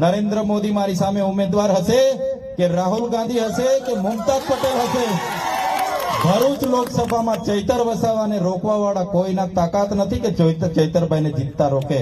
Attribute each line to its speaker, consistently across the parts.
Speaker 1: નરેન્દ્ર મોદી મારી સામે ઉમેદવાર હશે કે રાહુલ ગાંધી હશે કે મુમતાજ પટેલ હશે? ભરૂચ લોકસભામાં ચૈતર વસાવાને રોકવા વાળા કોઈના તાકાત નથી કે ચૈતર ચૈતરભાઈને જીતતા રોકે?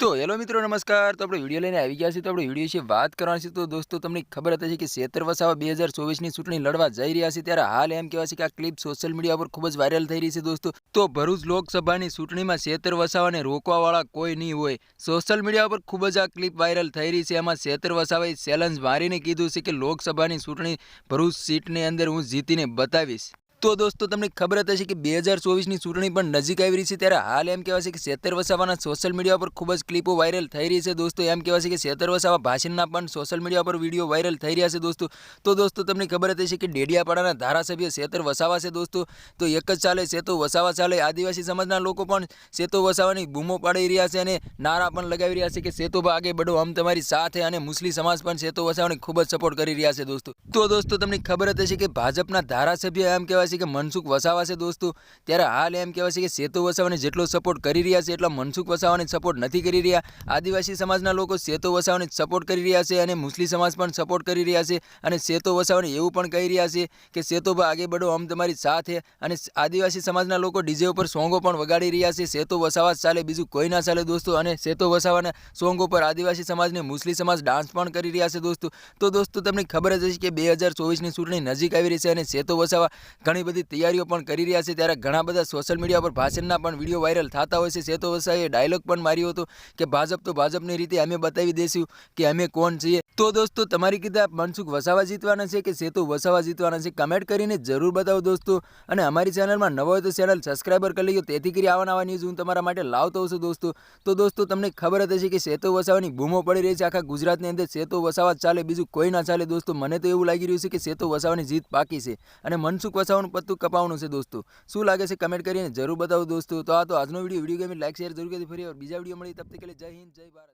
Speaker 2: તો હેલો મિત્રો, નમસ્કાર. તો આપણે વીડિયો લઈને આવી ગયા છીએ. તો આપણે વીડિયો વિશે વાત કરવાની છે. તો દોસ્તો, તમને ખબર હતી કે શેતર વસાવા બે હજાર ચોવીસની ચૂંટણી લડવા જઈ રહ્યા છે. ત્યારે હાલ એમ કહેવાય છે કે આ ક્લિપ સોશિયલ મીડિયા પર ખૂબ જ વાયરલ થઈ રહી છે દોસ્તો. તો ભરૂચ લોકસભાની ચૂંટણીમાં શેતર વસાવાને રોકવાવાળા કોઈ નહીં હોય. સોશિયલ મીડિયા પર ખૂબ જ આ ક્લિપ વાયરલ થઈ રહી છે. એમાં શેતર વસાવાએ ચેલેન્જ મારીને કીધું છે કે લોકસભાની ચૂંટણી ભરૂચ સીટની અંદર હું જીતીને બતાવીશ. તો દોસ્તો, તમને ખબર હશે કે બે હજાર ચોવીસની ચૂંટણી પણ નજીક આવી રહી છે ત્યારે હાલ એમ કહેવાય છે કે શેતર વસાવાના સોશિયલ મીડિયા પર ખૂબ જ ક્લિપો વાયરલ થઈ રહી છે દોસ્તો. એમ કહેવાય છે કે શેતર વસાવા ભાષણના પણ સોશિયલ મીડિયા પર વીડિયો વાયરલ થઈ રહ્યા છે દોસ્તો. તો દોસ્તો, તમને ખબર જ હશે કે ડેડિયાપાડાના ધારાસભ્ય શેતર વસાવા છે દોસ્તો. તો એક જ ચાલે શેતો વસાવા ચાલે. આદિવાસી સમાજના લોકો પણ સેતો વસાવાની બૂમો પાડી રહ્યા છે અને નારા પણ લગાવી રહ્યા છે કે શેતો આગે બઢો. હમ તમારી સાથે અને મુસ્લિમ સમાજ પણ સેતો વસાવાને ખૂબ જ સપોર્ટ કરી રહ્યા છે દોસ્તો. તો દોસ્તો, તમને ખબર હશે કે ભાજપના ધારાસભ્ય એમ કહેવાય છે કે મનસુખ વસાવા છે દોસ્તો. ત્યારે હાલ એમ કહેવાય છે કે સેતુ વસાવાને જેટલો સપોર્ટ કરી રહ્યા છે એટલા મનસુખ વસાવાને સપોર્ટ નથી કરી રહ્યા. આદિવાસી સમાજના લોકો સેતુ વસાવાને સપોર્ટ કરી રહ્યા છે અને મુસ્લિમ સમાજ પણ સપોર્ટ કરી રહ્યા છે. અને સેતુ વસાવાને એવું પણ કહી રહ્યા છે કે સેતુ બા આગે બઢો આમ તમારી સાથે અને આદિવાસી સમાજના લોકો ડીજે ઉપર સોંગો પણ વગાડી રહ્યા છે. સેતુ વસાવા ચાલે, બીજું કોઈ ના ચાલે દોસ્તો. અને સેતુ વસાવાના સોંગ ઉપર આદિવાસી સમાજને મુસ્લિમ સમાજ ડાન્સ પણ કરી રહ્યા છે દોસ્તો. તો દોસ્તો, તમને ખબર જ હશે કે બે હજાર ચોવીસની ચૂંટણી નજીક આવી રહી છે અને સેતુ વસાવા ઘણી બધી તૈયારીઓ પણ કરી રહ્યા છે. ત્યારે ઘણા બધા સોશિયલ મીડિયા પર ભાષણના પણ વીડિયો વાયરલ થતા હોય છે. સેતુ વસાએ ડાયલોગ પણ માર્યો હતો કે ભાજપ તો ભાજપની રીતે અમે બતાવી દઈશું કે અમે કોણ છીએ. તો દોસ્તો, તમારી કીધા મનસુખ વસાવા જીતવાના છે કે સેતુ વસાવા જીતવાના છે? કમેન્ટ કરીને જરૂર બતાવો દોસ્તો. અને અમારી ચેનલમાં નવો હોય તો ચેનલ સબસ્ક્રાઈબર કરી લેજો. તેથી કરી આવા નવા ન્યૂઝ હું તમારા માટે લાવતો છું દોસ્તો. તો દોસ્તો, તમને ખબર હશે કે સેતુ વસાવાની બૂમો પડી રહી છે. આખા ગુજરાતની અંદર સેતુ વસાવા ચાલે, બીજું કોઈ ના ચાલે દોસ્તો. મને તો એવું લાગી રહ્યું છે કે સેતુ વસાવાની જીત પાકી છે. અને મનસુખ વસાવાનું પત્તું કપાવવાનું છે દોસ્તો. શું લાગે છે કમેન્ટ કરીને જરૂર બતાવો દોસ્તો. તો આ તો આજનો વીડિયો. વીડિયો ગમે લાઈક શેર જરૂર કરી ફરી બીજા વીડિયો મળી તબ તક જય હિન્દ, જય ભારત.